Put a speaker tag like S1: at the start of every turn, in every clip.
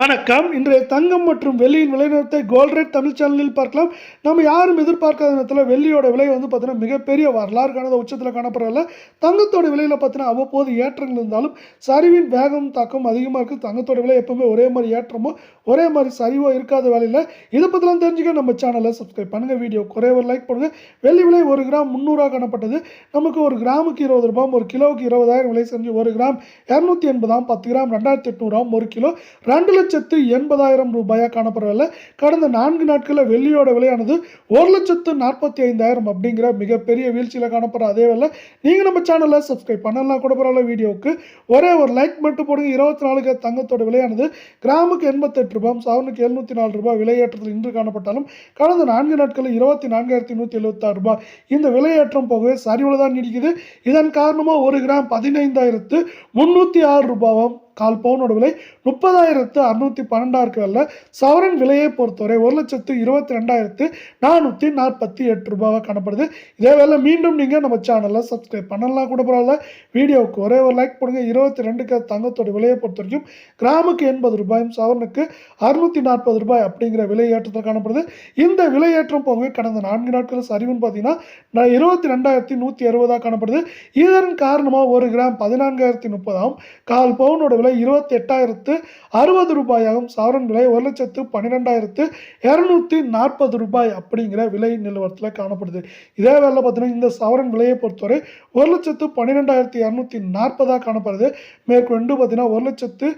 S1: வணக்கம். இன்றைய தங்கம் மற்றும் வெள்ளியின் விலை நிறுவனத்தை கோல்ட் ரேட் தமிழ் சேனலில் பார்க்கலாம். நம்ம யாரும் எதிர்பார்க்காத நேரத்தில் வெள்ளியோட விலை வந்து பார்த்தீங்கன்னா மிகப்பெரிய வரலாறு காணாத உச்சத்தில் காணப்படல தங்கத்தோட விலையில் பார்த்தீங்கன்னா அவ்வப்போது ஏற்றங்கள் இருந்தாலும் சரிவின் வேகம் தாக்கம் அதிகமாக இருக்குது தங்கத்தோட விலை எப்பவுமே ஒரே மாதிரி ஏற்றமோ ஒரே மாதிரி சரிவோ இருக்காத வேலையில் இதை பற்றிலாம் தெரிஞ்சுக்க நம்ம சேனலை சப்ஸ்கிரைப் பண்ணுங்கள் வீடியோ குறைய ஒரு லைக் பண்ணுங்கள் வெள்ளி விலை ஒரு கிராம் முந்நூறுரூவா காணப்பட்டது. நமக்கு ஒரு கிராமுக்கு இருபது ரூபாய் ஒரு கிலோவுக்கு இருபதாயிரம் விலை செஞ்சு ஒரு கிராம் இரநூத்தி எண்பதாம் பத்து கிராம் ரெண்டாயிரத்தி எட்நூறாம் ஒரு கிலோ ரெண்டு லட்சத்து எண்பதாயிரம் ரூபாயாக காணப்படவில்லை கடந்த நான்கு நாட்களில் வெள்ளியோட விலையானது ஒரு லட்சத்து நாற்பத்தி ஐந்தாயிரம் அப்படிங்கிற மிகப்பெரிய வீழ்ச்சியில் காணப்படுற அதே வேலை. நீங்கள் நம்ம சேனலில் சப்ஸ்கிரைப் பண்ணலாம் கூட பரவாயில்ல வீடியோவுக்கு. ஒரே ஒரு லைக் மட்டும் போடுங்க. இருபத்தி நாலுக்கு தங்கத்தோட விலையானது கிராமுக்கு எண்பத்தெட்டு ரூபாய் சவனுக்கு எழுநூற்றி நாலு ரூபாய் விலையேற்றத்தில் இன்று காணப்பட்டாலும் கடந்த நான்கு நாட்களில் இருபத்தி நான்காயிரத்தி நூற்றி எழுபத்தாறு ரூபாய். இந்த விலையேற்றம் போகவே சரிவில் தான் நீடிக்குது. இதன் காரணமாக ஒரு கிராம் பதினைந்தாயிரத்து முந்நூற்றி ஆறு ரூபாவும் கால் பவுனோட விலை முப்பதாயிரத்து அறுநூற்றி பன்னெண்டா இருக்கிறதுல சவரன் விலையை பொறுத்தவரை ஒரு லட்சத்து இருபத்தி ரெண்டாயிரத்து நானூற்றி நாற்பத்தி எட்டு ரூபாவாக காணப்படுது. இதே வேலை மீண்டும் நீங்கள் நம்ம சேனலில் சப்ஸ்கிரைப் பண்ணலாம் கூட பரவாயில்ல. வீடியோவுக்கு ஒரே ஒரு லைக் பண்ணுங்க இருபத்தி ரெண்டுக்கு தங்கத்தோட விலையை பொறுத்த வரைக்கும் கிராமுக்கு எண்பது ரூபாயும் சவரனுக்கு அறுநூற்றி நாற்பது ரூபாய் அப்படிங்கிற விலை ஏற்றத்தில் காணப்படுது. இந்த விலை ஏற்றம் போகவே கடந்த நான்கு நாட்கள் சரிவுன்னு பார்த்தீங்கன்னா இருபத்தி ரெண்டாயிரத்தி நூற்றி அறுபதாக காணப்படுது. இதன் காரணமாக ஒரு கிராம் பதினான்காயிரத்தி முப்பதாகவும் கால் பவுனோட விலை இருபத்தி எட்டாயிரத்து அறுபது ரூபாயாகவும் சவரன் விலை ஒரு லட்சத்து பன்னிரெண்டாயிரத்து இரநூத்தி நாற்பது ரூபாய் அப்படிங்கிற விலை நிலவரத்தில் காணப்படுது. இதே வேலை பார்த்தீங்கன்னா இந்த சவரன் விலையை பொறுத்தவரை ஒரு லட்சத்து பன்னிரெண்டாயிரத்தி இரநூத்தி நாற்பதாக காணப்படுது. மேற்கொண்டு பார்த்தீங்கன்னா ஒரு லட்சத்து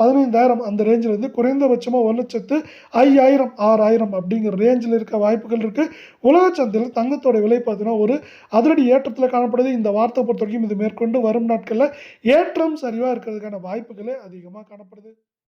S1: பதினைந்தாயிரம் அந்த ரேஞ்சில் இருந்து குறைந்தபட்சமாக ஒரு லட்சத்து ஐயாயிரம் ஆறாயிரம் அப்படிங்கிற ரேஞ்சில் இருக்க வாய்ப்புகள் இருக்குது உலக சந்தையில் தங்கத்தோட விலை பார்த்தீங்கன்னா ஒரு அதிரடி ஏற்றத்தில் காணப்படுது. இந்த வார்த்தை பொறுத்த வரைக்கும் இது மேற்கொண்டு வரும் நாட்களில் ஏற்றம் சரிவாக இருக்கிறது இருக்கிறதுக்கான வாய்ப்புகளே அதிகமாக காணப்படுது.